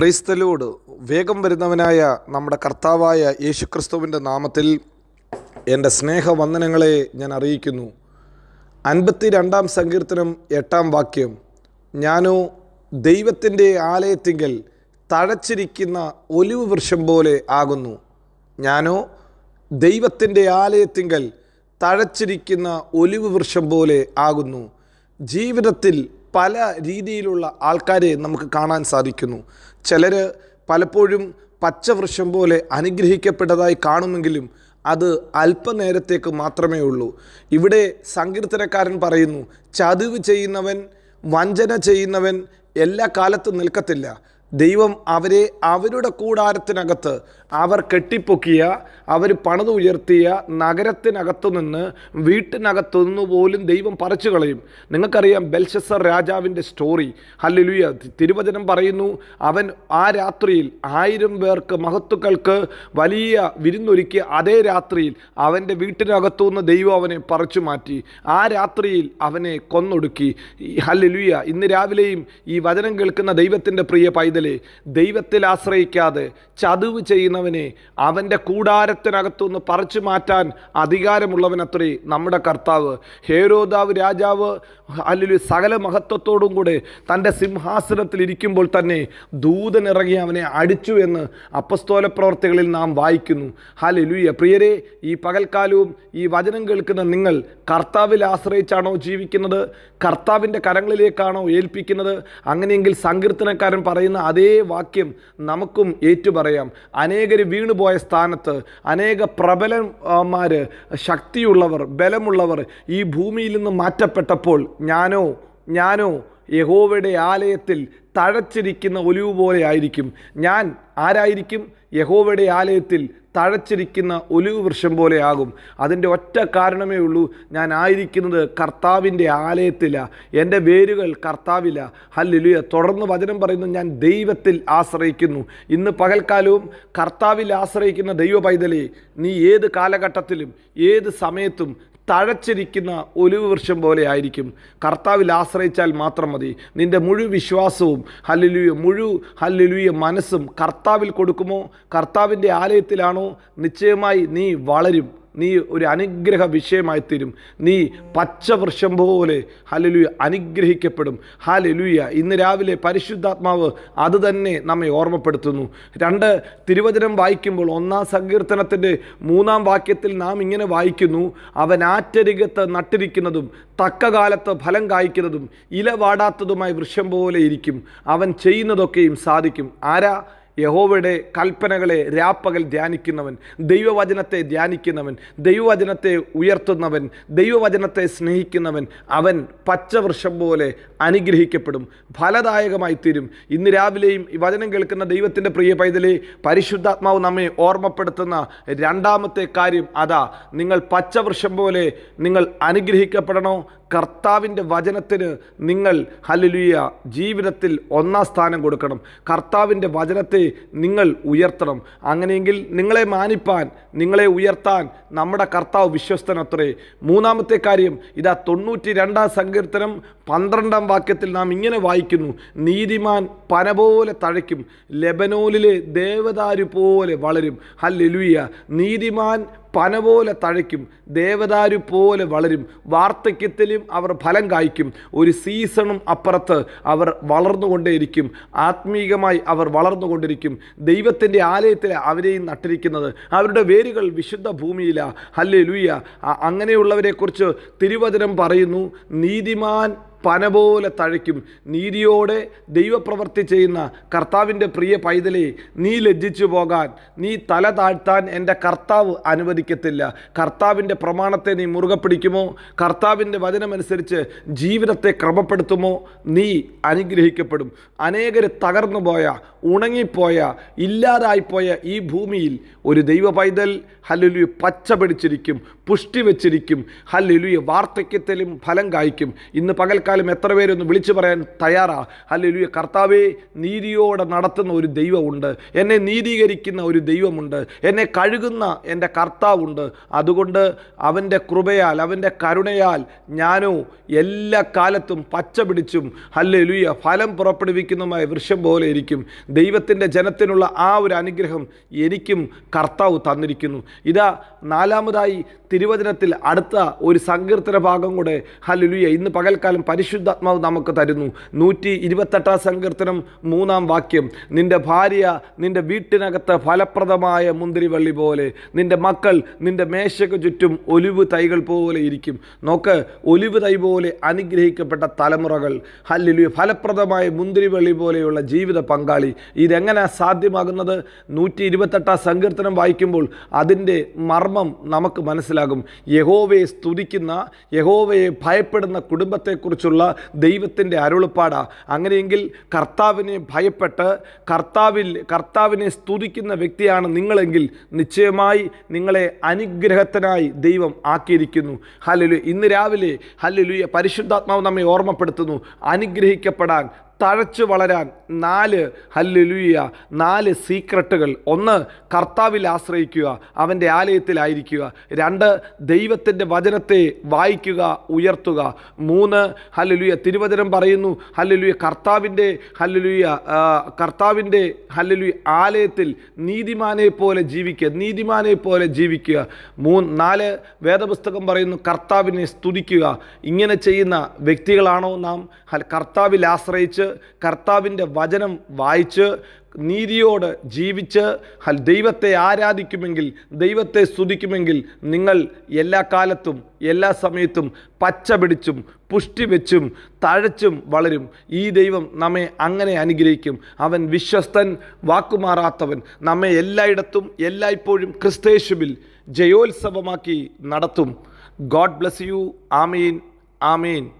ക്രൈസ്തലോട് വേഗം വരുന്നവനായ നമ്മുടെ കർത്താവായ യേശുക്രിസ്തുവിന്റെ നാമത്തിൽ എന്റെ സ്നേഹവന്ദനങ്ങളെ ഞാൻ അറിയിക്കുന്നു. അൻപത്തി രണ്ടാം സങ്കീർത്തനം എട്ടാം വാക്യം. ഞാനോ ദൈവത്തിന്റെ ആലയത്തിങ്കൽ തഴച്ചിരിക്കുന്ന ഒലിവ് വൃക്ഷം പോലെ ആകുന്നു. ഞാനോ ദൈവത്തിന്റെ ആലയത്തിങ്കൽ തഴച്ചിരിക്കുന്ന ഒലിവ് വൃക്ഷം പോലെ ആകുന്നു. ജീവിതത്തിൽ പല രീതിയിലുള്ള ആൾക്കാരെ നമുക്ക് കാണാൻ സാധിക്കുന്നു. ചിലർ പലപ്പോഴും പച്ചവൃക്ഷം പോലെ അനുഗ്രഹിക്കപ്പെട്ടതായി കാണുമെങ്കിലും അത് അല്പനേരത്തേക്ക് മാത്രമേ ഉള്ളൂ. ഇവിടെ സങ്കീർത്തനക്കാരൻ പറയുന്നു ചതിവ് ചെയ്യുന്നവൻ വഞ്ചന ചെയ്യുന്നവൻ എല്ലാ കാലത്തും നിൽക്കത്തില്ല. ദൈവം അവരെ അവരുടെ കൂടാരത്തിനകത്ത് അവർ കെട്ടിപ്പൊക്കിയ അവർ പണിതുയർത്തിയ നഗരത്തിനകത്തു നിന്ന് വീട്ടിനകത്തു നിന്ന് പോലും ദൈവം പറിച്ചു കളയും. നിങ്ങൾക്കറിയാം ബെൽഷസർ രാജാവിന്റെ സ്റ്റോറി ഹല്ലുലുയ തിരുവചനം പറയുന്നു അവൻ ആ രാത്രിയിൽ ആയിരം പേർക്ക് മഹത്തുക്കൾക്ക് വലിയ വിരുന്നൊരുക്കിയ അതേ രാത്രിയിൽ അവന്റെ വീട്ടിനകത്തു നിന്ന് ദൈവം അവനെ പറിച്ചു മാറ്റി. ആ രാത്രിയിൽ അവനെ കൊന്നൊടുക്കി. ഹല്ലുലുയ ഇന്ന് രാവിലെയും ഈ വചനം കേൾക്കുന്ന ദൈവത്തിന്റെ പ്രിയ പൈതലെ ദൈവത്തിൽ ആശ്രയിക്കാതെ ചതിവ് ചെയ്യുന്നവനെ അവന്റെ കൂടാരത്തിനകത്തുനിന്ന് പറിച്ചു മാറ്റാൻ അധികാരമുള്ളവനത്രേ നമ്മുടെ കർത്താവ്. ഹേരോദാവ് രാജാവ് അല്ലെങ്കിൽ സകല മഹത്വത്തോടും കൂടെ തന്റെ സിംഹാസനത്തിൽ ഇരിക്കുമ്പോൾ തന്നെ ദൂതനിറങ്ങി അവനെ അടിച്ചു എന്ന് അപ്പസ്തോല പ്രവർത്തികളിൽ നാം വായിക്കുന്നു. ഹാലലുയ പ്രിയരെ ഈ പകൽക്കാലവും ഈ വചനം കേൾക്കുന്ന നിങ്ങൾ കർത്താവിൽ ആശ്രയിച്ചാണോ ജീവിക്കുന്നത്? കർത്താവിന്റെ കരങ്ങളിലേക്കാണോ ഏൽപ്പിക്കുന്നത്? അങ്ങനെയെങ്കിൽ സങ്കീർത്തനക്കാരൻ പറയുന്ന അതേ വാക്യം നമുക്കും ഏറ്റുപറയാം. അനേകർ വീണുപോയ സ്ഥാനത്ത് അനേക പ്രബലന്മാർ ശക്തിയുള്ളവർ ബലമുള്ളവർ ഈ ഭൂമിയിൽ നിന്ന് മാറ്റപ്പെട്ടപ്പോൾ ഞാനോ ഞാനോ യഹോവയുടെ ആലയത്തിൽ തഴച്ചിരിക്കുന്ന ഒലിവ് പോലെ ആയിരിക്കും. ഞാൻ ആരായിരിക്കും? യഹോവയുടെ ആലയത്തിൽ തഴച്ചിരിക്കുന്ന ഒലിവ് വൃക്ഷം പോലെയാകും. അതിന്റെ ഒറ്റ കാരണമേ ഉള്ളൂ ഞാൻ ആയിരിക്കുന്നത് കർത്താവിന്റെ ആലയത്തില. എന്റെ വേരുകൾ കർത്താവില. ഹല്ലുലിയ. തുടർന്ന് വചനം പറയുന്നു ഞാൻ ദൈവത്തിൽ ആശ്രയിക്കുന്നു. ഇന്ന് പകൽക്കാലവും കർത്താവിൽ ആശ്രയിക്കുന്ന ദൈവ നീ ഏത് കാലഘട്ടത്തിലും ഏത് സമയത്തും തഴച്ചിരിക്കുന്ന ഒലിവ് വൃക്ഷം പോലെ ആയിരിക്കും. കർത്താവിൽ ആശ്രയിച്ചാൽ മാത്രം മതി. നിന്റെ മുഴു വിശ്വാസവും ഹല്ലുലുയ മുഴു ഹല്ലുലുയ മനസ്സും കർത്താവിൽ കൊടുക്കുമോ? കർത്താവിന്റെ ആലയത്തിലാണോ? നിശ്ചയമായി നീ വളരും. നീ ഒരു അനുഗ്രഹ വിഷയമായി തീരും. നീ പച്ചവൃക്ഷം പോലെ ഹലലുയ അനുഗ്രഹിക്കപ്പെടും. ഹലലുയ ഇന്ന് രാവിലെ പരിശുദ്ധാത്മാവ് അത് തന്നെ നമ്മെ ഓർമ്മപ്പെടുത്തുന്നു. രണ്ട് തിരുവചനം വായിക്കുമ്പോൾ ഒന്നാം സങ്കീർത്തനത്തിന്റെ മൂന്നാം വാക്യത്തിൽ നാം ഇങ്ങനെ വായിക്കുന്നു. അവൻ ആറ്റരികത്ത് നട്ടിരിക്കുന്നതും തക്ക കാലത്ത് ഫലം കായ്ക്കുന്നതും ഇല വാടാത്തതുമായി വൃക്ഷം പോലെ ഇരിക്കും. അവൻ ചെയ്യുന്നതൊക്കെയും സാധിക്കും. ആരാ? യഹോവയുടെ കൽപ്പനകളെ രാപ്പകൽ ധ്യാനിക്കുന്നവൻ ദൈവവചനത്തെ ധ്യാനിക്കുന്നവൻ ദൈവവചനത്തെ ഉയർത്തുന്നവൻ ദൈവവചനത്തെ സ്നേഹിക്കുന്നവൻ അവൻ പച്ചവൃക്ഷം പോലെ അനുഗ്രഹിക്കപ്പെടും ഫലദായകമായി തീരും. ഇന്ന് രാവിലെയും ഈ വചനം കേൾക്കുന്ന ദൈവത്തിന്റെ പ്രിയ പൈതലെ പരിശുദ്ധാത്മാവ് നമ്മെ ഓർമ്മപ്പെടുത്തുന്ന രണ്ടാമത്തെ കാര്യം അതാ നിങ്ങൾ പച്ചവൃക്ഷം പോലെ നിങ്ങൾ അനുഗ്രഹിക്കപ്പെടണോ കർത്താവിന്റെ വചനത്തിന് നിങ്ങൾ ഹലലുയ ജീവിതത്തിൽ ഒന്നാം സ്ഥാനം കൊടുക്കണം. കർത്താവിന്റെ വചനത്തെ നിങ്ങൾ ഉയർത്തണം. അങ്ങനെയെങ്കിൽ നിങ്ങളെ മാനിപ്പാൻ നിങ്ങളെ ഉയർത്താൻ നമ്മുടെ കർത്താവ് വിശ്വസ്തനത്രേ. മൂന്നാമത്തെ കാര്യം ഇതാ തൊണ്ണൂറ്റി രണ്ടാം സങ്കീർത്തനം പന്ത്രണ്ടാം വാക്യത്തിൽ നാം ഇങ്ങനെ വായിക്കുന്നു. നീതിമാൻ പന പോലെ തഴയ്ക്കും ലെബനോലിലെ ദേവദാരു പോലെ വളരും. ഹല്ലുലിയ. നീതിമാൻ പന പോലെ തഴയ്ക്കും ദേവദാരു പോലെ വളരും വാർദ്ധക്യത്തിലും അവർ ഫലം കായ്ക്കും. ഒരു സീസണും അപ്പുറത്ത് അവർ വളർന്നുകൊണ്ടേയിരിക്കും. ആത്മീകമായി അവർ വളർന്നുകൊണ്ടിരിക്കും. ദൈവത്തിന്റെ ആലയത്തിൽ അവരെയും നട്ടിരിക്കുന്നത് അവരുടെ വേരുകൾ വിശുദ്ധ ഭൂമിയിലാണ് ഹല്ലേ ലുയ്യ അങ്ങനെയുള്ളവരെക്കുറിച്ച് തിരുവചനം പറയുന്നു നീതിമാൻ പന പോലെ തഴയ്ക്കും. നീതിയോടെ ദൈവപ്രവൃത്തി ചെയ്യുന്ന കർത്താവിന്റെ പ്രിയ പൈതലെ നീ ലജ്ജിച്ചു പോകാൻ നീ തല താഴ്ത്താൻ എന്റെ കർത്താവ് അനുവദിക്കത്തില്ല. കർത്താവിന്റെ പ്രമാണത്തെ നീ മുറുകെ പിടിക്കുമോ? കർത്താവിന്റെ വചനമനുസരിച്ച് ജീവിതത്തെ ക്രമപ്പെടുത്തുമോ? നീ അനുഗ്രഹിക്കപ്പെടും. അനേകർ തകർന്നു പോയ ഉണങ്ങിപ്പോയ ഇല്ലാതായിപ്പോയ ഈ ഭൂമിയിൽ ഒരു ദൈവ പൈതൽ ഹല്ലുലു പച്ച പിടിച്ചിരിക്കും പുഷ്ടി വെച്ചിരിക്കും. ഹല്ലുലു വാർദ്ധക്യത്തിലും ഫലം കായ്ക്കും. ഇന്ന് പകൽക്കാലം പകൽക്കാലം എത്ര പേരൊന്ന് വിളിച്ചു പറയാൻ തയ്യാറാ? ഹല്ലേലൂയ. കർത്താവെ നീതിയോടെ നടത്തുന്ന ഒരു ദൈവമുണ്ട്. എന്നെ നീതീകരിക്കുന്ന ഒരു ദൈവമുണ്ട്. എന്നെ കഴുകുന്ന എന്റെ കർത്താവുണ്ട്. അതുകൊണ്ട് അവന്റെ കൃപയാൽ അവന്റെ കരുണയാൽ ഞാനോ എല്ലാ കാലത്തും പച്ച പിടിച്ചും ഹല്ലേലൂയ ഫലം പുറപ്പെടുവിക്കുന്നതുമായ വൃക്ഷം പോലെ ഇരിക്കും. ദൈവത്തിന്റെ ജനത്തിനുള്ള ആ ഒരു അനുഗ്രഹം എനിക്കും കർത്താവ് തന്നിരിക്കുന്നു. ഇതാ നാലാമതായി തിരുവചനത്തിൽ അടുത്ത ഒരു സങ്കീർത്തന ഭാഗം കൂടെ ഹല്ലേലൂയ ഇന്ന് പകൽക്കാലം പരിശുദ്ധാത്മാവ് നമുക്ക് തരുന്നു. നൂറ്റി ഇരുപത്തെട്ടാം സങ്കീർത്തനം മൂന്നാം വാക്യം. നിന്റെ ഭാര്യ നിന്റെ വീട്ടിനകത്ത് ഫലപ്രദമായ മുന്തിരിവള്ളി പോലെ നിന്റെ മക്കൾ നിന്റെ മേശയ്ക്ക് ചുറ്റും ഒലിവ് തൈകൾ പോലെ ഇരിക്കും. നോക്ക് ഒലിവ് തൈ പോലെ അനുഗ്രഹിക്കപ്പെട്ട തലമുറകൾ ഹല്ലിലു ഫലപ്രദമായ മുന്തിരിവള്ളി പോലെയുള്ള ജീവിത പങ്കാളി. ഇതെങ്ങനെ സാധ്യമാകുന്നത്? നൂറ്റി ഇരുപത്തെട്ടാം സങ്കീർത്തനം വായിക്കുമ്പോൾ അതിന്റെ മർമ്മം നമുക്ക് മനസ്സിലാകും. യഹോവയെ സ്തുതിക്കുന്ന യഹോവയെ ഭയപ്പെടുന്ന കുടുംബത്തെക്കുറിച്ചുള്ള ദൈവത്തിന്റെ അരുളപ്പാട. അങ്ങനെയെങ്കിൽ കർത്താവിനെ ഭയപ്പെട്ട് കർത്താവിൽ കർത്താവിനെ സ്തുതിക്കുന്ന വ്യക്തിയാണ് നിങ്ങളെങ്കിൽ നിശ്ചയമായി നിങ്ങളെ അനുഗ്രഹത്തിനായി ദൈവം ആക്കിയിരിക്കുന്നു. ഹല്ലേലു ഇന്ന് രാവിലെ ഹല്ലേലൂയ പരിശുദ്ധാത്മാവ് നമ്മെ ഓർമ്മപ്പെടുത്തുന്നു. അനുഗ്രഹിക്കപ്പെടാൻ തഴച്ചു വളരാൻ നാല് ഹല്ലുലൂയ നാല് സീക്രട്ടുകൾ. ഒന്ന് കർത്താവിൽ ആശ്രയിക്കുക അവന്റെ ആലയത്തിലായിരിക്കുക. രണ്ട് ദൈവത്തിന്റെ വചനത്തെ വായിക്കുക ഉയർത്തുക. മൂന്ന് ഹല്ലുലൂയ തിരുവചനം പറയുന്നു ഹല്ലുലൂയ കർത്താവിന്റെ ഹല്ലുലൂയ കർത്താവിന്റെ ഹല്ലുലൂയ ആലയത്തിൽ നീതിമാനെ പോലെ ജീവിക്കുക നീതിമാനെ പോലെ ജീവിക്കുക. മൂന്ന് നാല് വേദപുസ്തകം പറയുന്നു കർത്താവിനെ സ്തുതിക്കുക. ഇങ്ങനെ ചെയ്യുന്ന വ്യക്തികളാണോ നാം? കർത്താവിൽ ആശ്രയിച്ച് കർത്താവിന്റെ വചനം വായിച്ച് നീതിയോട് ജീവിച്ച് ദൈവത്തെ ആരാധിക്കുമെങ്കിൽ ദൈവത്തെ സ്തുതിക്കുമെങ്കിൽ നിങ്ങൾ എല്ലാ കാലത്തും എല്ലാ സമയത്തും പച്ച പിടിച്ചും പുഷ്ടി വെച്ചും തഴച്ചും വളരും. ഈ ദൈവം നമ്മെ അങ്ങനെ അനുഗ്രഹിക്കും. അവൻ വിശ്വസ്തൻ വാക്കുമാറാത്തവൻ. നമ്മെ എല്ലായിടത്തും എല്ലായ്പ്പോഴും ക്രിസ്തേശുവിൽ ജയോത്സവമാക്കി നടത്തും. God bless you. Amin. Amin.